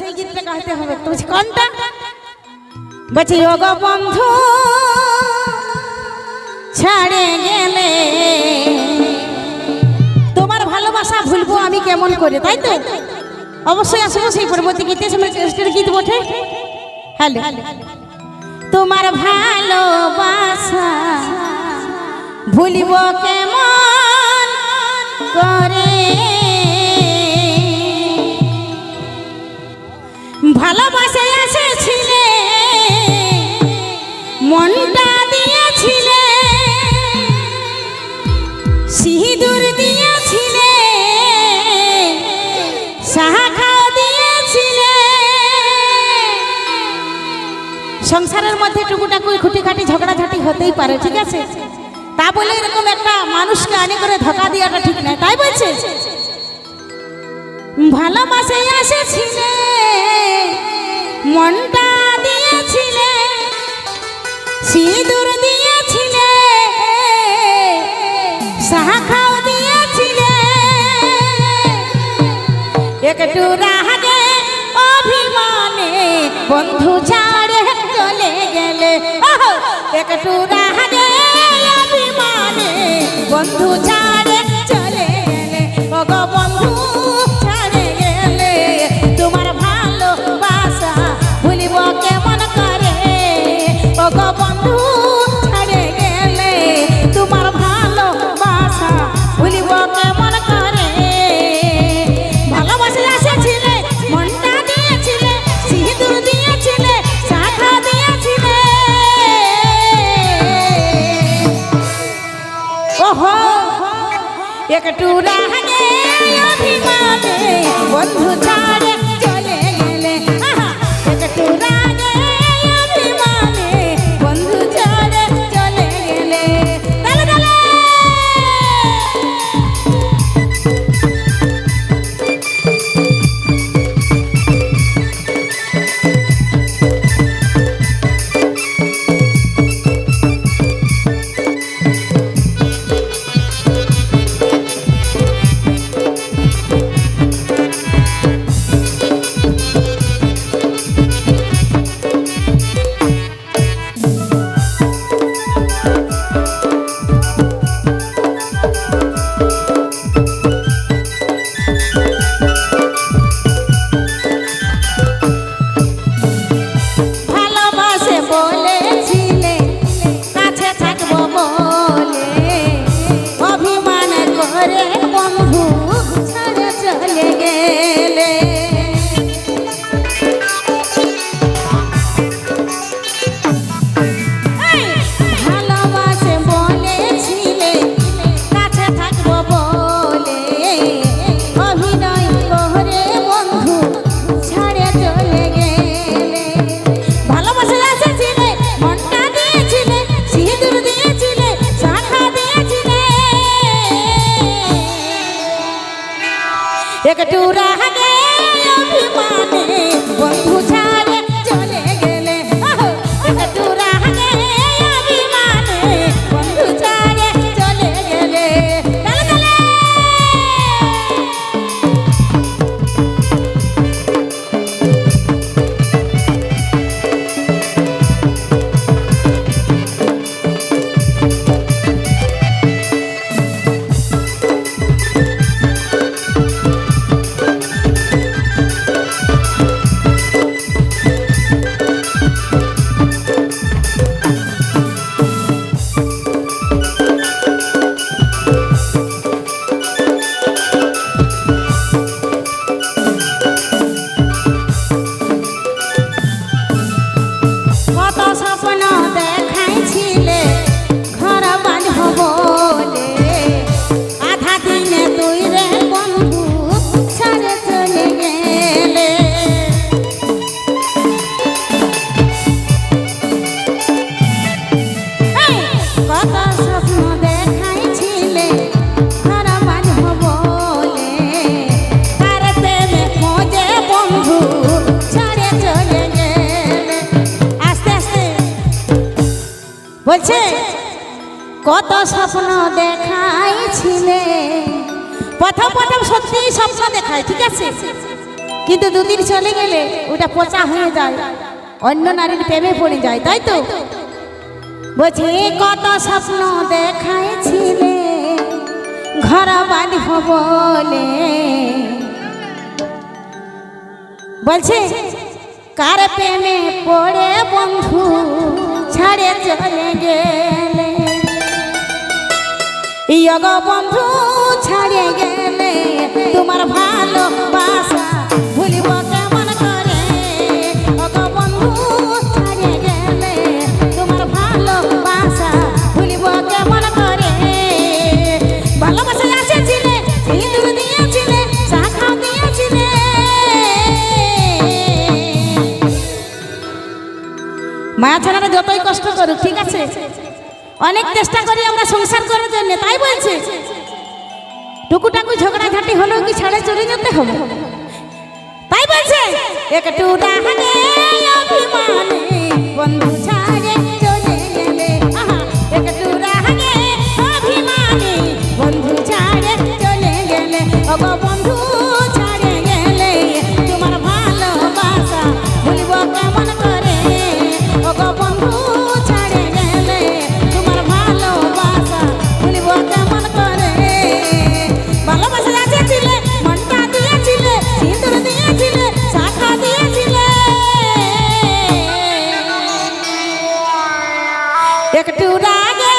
সেই গীতটা গাইতে হবে। কোনটা? বন্ধু ছাড়ে গেলে তোমার ভালোবাসা ভুলবো আমি কেমন করে? তাই তো? অবশ্যই আসব সেই পরবর্তী গীতে সেটা গীত বটে। হ্যালো। তোমার ভালোবাসা ভুলিব কেমন করে? ভালোবাসে এসেছিলে, মনটা দিয়েছিলে, সিঁদুর দিয়েছিলে শাখা দিয়েছিলে। সংসারের মধ্যে টুকুটাকুই খুঁটিখাটি ঝগড়াঝাটি হতেই পারে, ঠিক আছে? তা বলে এরকম একটা মানুষকে আনে করে ধোকা দেওয়াটা ঠিক নয়, তাই বলছে? ভালোবাসে এসেছিলে মনটা দিয়েছিলে, সিঁদুর দিয়েছিলে শাখাও দিয়েছিলে। একটু রাগে অভিমানে বন্ধু ছাড়ে চলে গেলে। একটু রাগে অভিমানে বন্ধু ছাড়ে একটু রাগে অভিমানে। বন্ধু ছাড়ে বলছে, কত স্বপ্ন দেখাইছিলে। প্রথম প্রথম সত্যি স্বপ্ন দেখায়, ঠিক আছে? কিন্তু দুদিন চলে গেলে ওটা পচা হয়ে যায়, অন্য নারীর প্রেমে পড়ে যায়, তাই তো? বলছে কত স্বপ্ন দেখাইছিলে ঘর বাঁধব বলে বলছে, কার প্রেমে পড়ে বন্ধু? ছাড়ে চলে গেলে। ইয়গ বন্ধু ছাড়ে গেলে। তোমার ভালোবাসা মায়া ছাড়া যতই কষ্ট করুক, ঠিক আছে? অনেক চেষ্টা করি আমরা সংসার করার জন্য, তাই বলছে। টুকুটাকু ঝগড়াঝাটি হলো কি ছাড়ে চলে যেতে হবে? তাই বলছে, একটু ডাহানে অভিমানে, বন্ধু ছাড়ে চলে গেলে। আহা, একটু ডাহানে অভিমানে, বন্ধু ছাড়ে চলে গেলে। They could do that again.